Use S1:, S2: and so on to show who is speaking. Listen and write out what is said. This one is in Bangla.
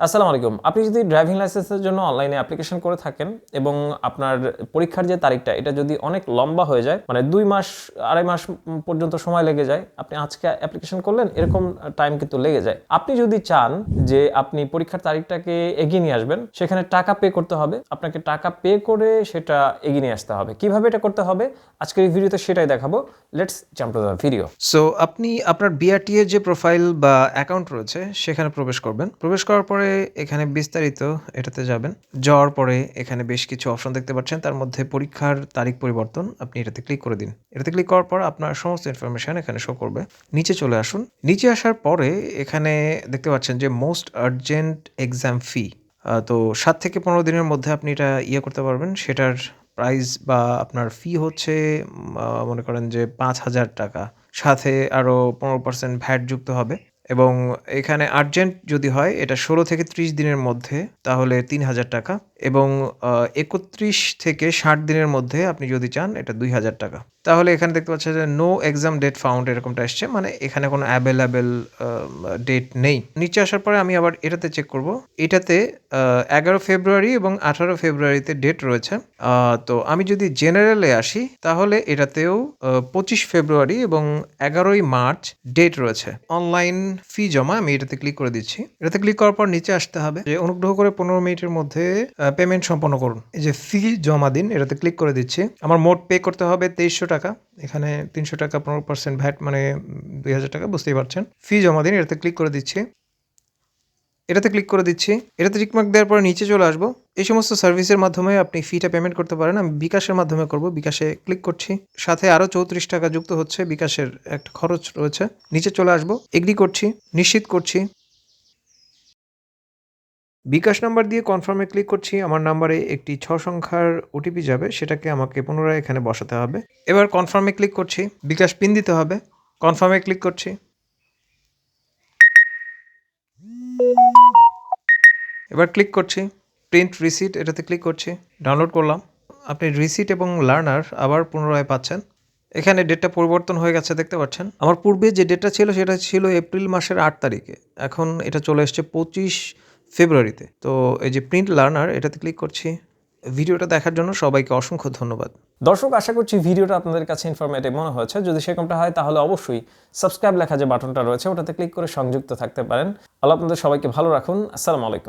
S1: আসসালামু আলাইকুম। আপনি যদি ড্রাইভিং লাইসেন্সের জন্য অনলাইনে অ্যাপ্লিকেশন করে থাকেন এবং আপনার পরীক্ষার যে তারিখটা, এটা যদি অনেক লম্বা হয়ে যায় মানে দুই মাস, আড়াই মাস পর্যন্ত সময় লেগে যায়, আপনি আজকে অ্যাপ্লিকেশন করলেন, এরকম টাইম কিন্তু লেগে যায়। আপনি যদি চান যে আপনি পরীক্ষার তারিখটাকে এগিয়ে নিয়ে আসবেন, সেখানে টাকা পে করতে হবে। আপনাকে টাকা পে করে সেটা এগিয়ে নিয়ে আসতে হবে। কীভাবে এটা করতে হবে? আজকের এই ভিডিওতে সেটাই দেখাবো। Let's jump to the video
S2: so আপনি আপনার বিআরটি এর যে প্রোফাইল বা অ্যাকাউন্ট রয়েছে, সেখানে প্রবেশ করবেন। প্রবেশ করার পরে এখানে বিস্তারিত এটাতে যাবেন। যাওয়ার পরে এখানে বেশ কিছু অপশন দেখতে পাচ্ছেন। তার মধ্যে পরীক্ষার তারিখ পরিবর্তন আপনি এটাতে ক্লিক করে দিন। এটাতে ক্লিক করার পর আপনার সমস্ত ইনফরমেশন এখানে শো করবে। নিচে চলে আসুন। নিচে আসার পরে এখানে দেখতে পাচ্ছেন যে মোস্ট আর্জেন্ট এক্সাম ফি তো সাত থেকে পনেরো দিনের মধ্যে আপনি এটা ইয়ে করতে পারবেন। সেটার প্রাইস বা আপনার ফি হচ্ছে মনে করেন যে পাঁচ হাজার টাকা। সাথে আরও পনেরো পার্সেন্ট ভ্যাট যুক্ত হবে। এবং এখানে আর্জেন্ট যদি হয়, এটা ষোলো থেকে ত্রিশ দিনের মধ্যে, তাহলে তিন হাজার টাকা। এবং একত্রিশ থেকে ষাট দিনের মধ্যে আপনি যদি চান, এটা দুই হাজার টাকা। তাহলে এখানে দেখতে পাচ্ছেন যে নো এক্সাম ডেট ফাউন্ড এরকমটা এসছে। মানে এখানে কোনো অ্যাভেলেবেল ডেট নেই। নিচে আসার পরে আমি আবার এটাতে চেক করব। এটাতে এগারো ফেব্রুয়ারি এবং আঠারো ফেব্রুয়ারিতে ডেট রয়েছে। তো আমি যদি জেনারেলে আসি, তাহলে এটাতেও পঁচিশ ফেব্রুয়ারি এবং এগারোই মার্চ ডেট রয়েছে। অনলাইন ফি জমা, আমি এটাতে ক্লিক করে দিচ্ছি। এটাতে ক্লিক করার পর নিচে আসতে হবে যে অনুগ্রহ করে পনেরো মিনিটের মধ্যে পেমেন্ট সম্পন্ন করুন। এই যে ফি জমা দিন, এটাতে ক্লিক করে দিচ্ছি। আমার মোট পে করতে হবে তেইশশো টাকা। এখানে তিনশো টাকা পনেরো পার্সেন্ট ভ্যাট মানে দুই হাজার টাকা, বুঝতেই পারছেন। ফি জমা দিন, এটাতে ক্লিক করে দিচ্ছি। এটাতে ক্লিক করে দিচ্ছি। এটাতে টিকমার্ক দেওয়ার পরে নিচে চলে আসব। এই সমস্ত সার্ভিসের মাধ্যমে আপনি ফিটা পেমেন্ট করতে পারেন। আমি বিকাশের মাধ্যমে করব। বিকাশে ক্লিক করছি। সাথে আরও চৌত্রিশ টাকা যুক্ত হচ্ছে বিকাশের একটা খরচ রয়েছে। নিচে চলে আসব। এগ্রি করছি। নিশ্চিত করছি। বিকাশ নাম্বার দিয়ে কনফার্মে ক্লিক করছি। আমার নাম্বারে একটি ছ সংখ্যার ওটিপি যাবে। সেটাকে আমাকে পুনরায় এখানে বসাতে হবে। এবার কনফার্মে ক্লিক করছি। বিকাশ পিন দিতে হবে। কনফার্মে ক্লিক করছি। এবার ক্লিক করছি প্রিন্ট রিসিট এটাতে ক্লিক করছি ডাউনলোড করলাম। আপনি রিসিট এবং লার্নার আবার পুনরায় পাচ্ছেন। এখানে ডেটটা পরিবর্তন হয়ে গেছে, দেখতে পাচ্ছেন? আমার পূর্বে যে ডেটটা ছিল, সেটা ছিল এপ্রিল মাসের আট তারিখে। এখন এটা চলে এসছে পঁচিশ ফেব্রুয়ারিতে। তো এই যে প্রিন্ট লার্নার এটাতে ক্লিক করছি ভিডিওটা দেখার জন্য সবাইকে অসংখ্য ধন্যবাদ।
S1: দর্শক, আশা করছি ভিডিওটা আপনাদের কাছে ইনফরমেটিভ মনে হয়েছে। যদি সেরকমটা হয়, তাহলে অবশ্যই সাবস্ক্রাইব লেখা যে বাটনটা রয়েছে, ওটাতে ক্লিক করে সংযুক্ত থাকতে পারেন। আল্লাহ আপনাদের সবাইকে ভালো রাখুন। আসসালামু আলাইকুম।